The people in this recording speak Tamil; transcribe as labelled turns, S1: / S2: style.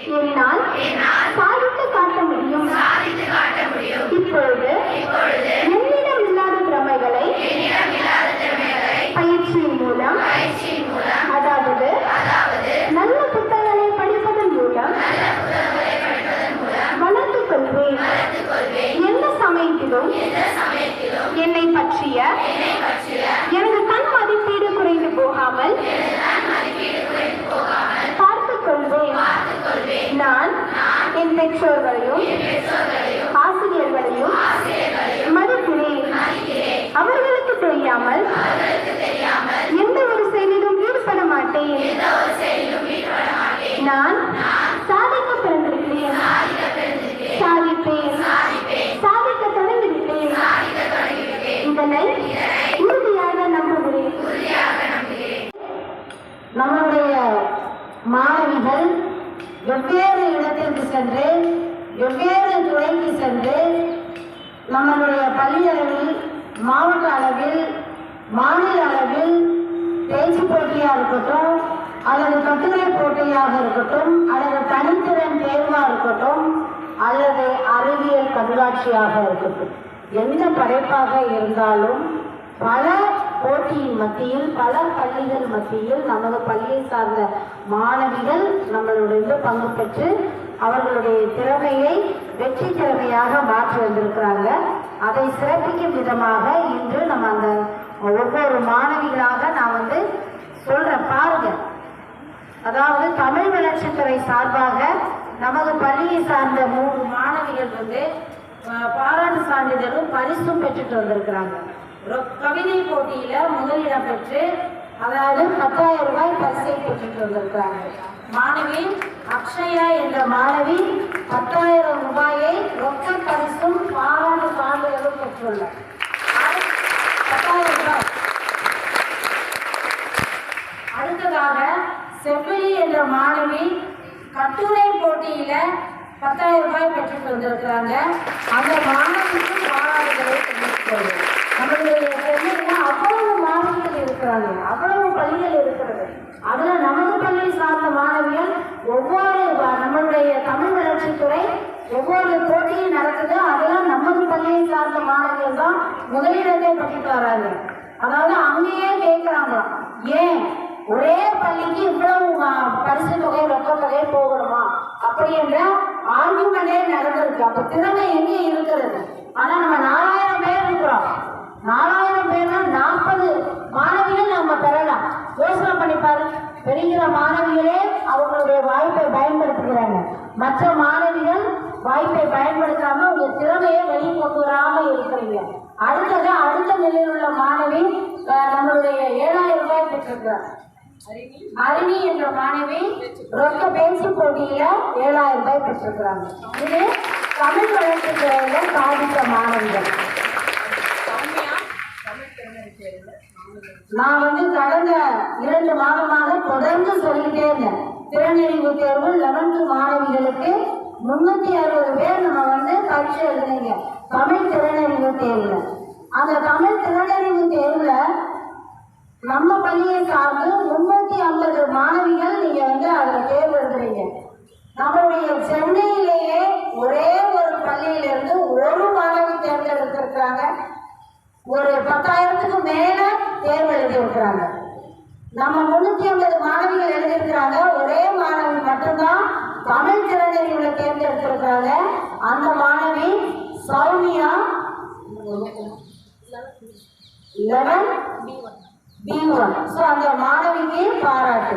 S1: என்னால் சாதித்து காட்ட முடியும். இப்பொழுது என்னிடம் இல்லாத திறமைகளை பயிற்சியின் மூலம் அதாவது நல்ல புத்தகங்களை படிப்பதன் மூலம் வளர்த்துக் கொள்வேன். எந்த சமயத்திலும் என்னை பற்றிய பெற்றோர்களையும் ஆசிரியர்களையும் மதிக்கிறேன். அவர்களுக்கு தெரியாமல் எந்த ஒரு செயலிலும் ஈடுபட மாட்டேன். நான் சாதிக்க பிறந்திருக்கிறேன். சாதிப்பேன். சாதிக்க தொடங்கிவிட்டேன். இதனை உறுதியாக நம்புகிறேன்.
S2: நம்முடைய மாணவிகள் வெவ்வேறு இடத்திற்கு சென்று வெவ்வேறு துறைக்கு சென்று நம்மளுடைய பள்ளி அளவில் மாவட்ட அளவில் மாநில அளவில் பேச்சு போட்டியாக இருக்கட்டும் அல்லது கட்டுரை போட்டியாக இருக்கட்டும் அல்லது தனித்திறன் தேர்வாக இருக்கட்டும் அல்லது அறிவியல் கண்காட்சியாக இருக்கட்டும். எந்த படைப்பாக இருந்தாலும் பல போட்டி மத்தியில் பல பள்ளிகள் மத்தியில் நமது பள்ளியை சார்ந்த மாணவிகள் நம்மளுடைய பங்கு பெற்று அவர்களுடைய திறமையை வெற்றி திறமையாக மாற்றி வந்திருக்கிறாங்க. அதை சிறப்பிக்கும் விதமாக இன்று நம்ம அந்த ஒவ்வொரு மாணவிகளாக நான் வந்து சொல்றேன். பாருங்க. அதாவது தமிழ் வளர்ச்சித்துறை சார்பாக நமது பள்ளியை சார்ந்த மூன்று மாணவிகள் வந்து பாராட்டு சான்றிதழும் பரிசும் பெற்றுட்டு வந்திருக்கிறாங்க. கவிதை போட்டியில முதலிடம் பெற்று அதாவது பத்தாயிரம் ரூபாய் பரிசை பெற்றுட்டு வந்திருக்கிறாங்க மாணவி அக்ஷயா என்ற மாணவி பத்தாயிரம் ரூபாயை ரொக்க பரிசும் பாராட்டு சான்றிதழும் பெற்றுள்ளார். பத்தாயிரம் ரூபாய். அடுத்ததாக செவ்வழி என்ற மாணவி கட்டுரை போட்டியில பத்தாயிரம் ரூபாய் பெற்றுட்டு வந்திருக்கிறாங்க அந்த மாணவிக்கு பாராட்டுகள் தெரிவித்துக் நம்மளுடைய சென்னையில அவ்வளவு மாணவிகள் இருக்கிறாங்க அவ்வளவு பள்ளிகள் இருக்கிறது அதுல நமது பள்ளியை சார்ந்த மாணவிகள் ஒவ்வொரு வ- நம்மளுடைய தமிழ் வளர்ச்சித்துறை ஒவ்வொரு போட்டியும் நடக்குது அதெல்லாம் நமது பள்ளியை சார்ந்த மாணவிகள் தான் முதலிடத்தை பெற்றுட்டு வராங்க. அதாவது அங்கேயே கேட்கிறாங்களாம் ஏன் ஒரே பள்ளிக்கு இவ்வளவு பரிசு தொகை ரொக்க தொகை போகணுமா? அப்படி என்ற ஆர்வங்களே நடந்திருக்கு. அப்ப திறமை எங்கே இருக்கிறது? ஆனா நம்ம நாலாயிரம் பேர் இருக்கிறோம். நாலாயிரம் பேர்னா நாற்பது மாணவிகள் நம்ம பெறலாம். யோசனை பண்ணி பாரு. பெறுகிற மாணவிகளே அவங்களுடைய வாய்ப்பை பயன்படுத்துகிறாங்க. மற்ற மாணவ வாய்ப்பை பயன்படுத்தாம உங்க திறமையை வெளியே கொண்டு வராம இருக்கிறீங்க. அடுத்தது அடுத்த நிலையில் உள்ள மாணவி நம்மளுடைய ஏழாயிரம் ரூபாய் பெற்றிருக்கிறார். அருணி என்ற மாணவி ரொக்க பேச்சு போட்டியில ஏழாயிரம் ரூபாய் பெற்றிருக்கிறாங்க. இது தமிழ் வளர்ச்சி துறையில சாதித்த மாணவிகள். நான் வந்து கடந்த இரண்டு மாதமாக தொடர்ந்து சொல்லிட்டே இருந்தேன். திறனறிவு தேர்வு லெவன்த் மாணவிகளுக்கு முன்னூத்தி அறுபது பேர் நம்ம வந்து பரீட்சை எழுதுனீங்க. தமிழ் திறனறிவு தேர்வுல. அந்த தமிழ் திறனறிவு தேர்வுல நம்ம பள்ளியை சார்ந்து முன்னூத்தி ஐம்பது மாணவிகள் நீங்க வந்து அதுல தேர்வு எழுதுறீங்க. நம்மளுடைய சென்னையிலேயே ஒரே ஒரு பள்ளியிலிருந்து ஒரு மாணவி தேர்ந்தெடுத்திருக்கிறாங்க. ஒரு பத்தாயிரத்துக்கு மேல தேர்வு எழுதியிருக்கிறாங்க நம்ம முன்னூத்தி ஐம்பது மாணவிகள் எழுதியிருக்கிறாங்க. ஒரே மாணவி மட்டும்தான் தமிழ் திறனறிவுல தேர்ந்தெடுத்திருக்கிறாங்க அந்த மாணவி Soumya eleven B one so அந்த மாணவிக்கு பாராட்டு.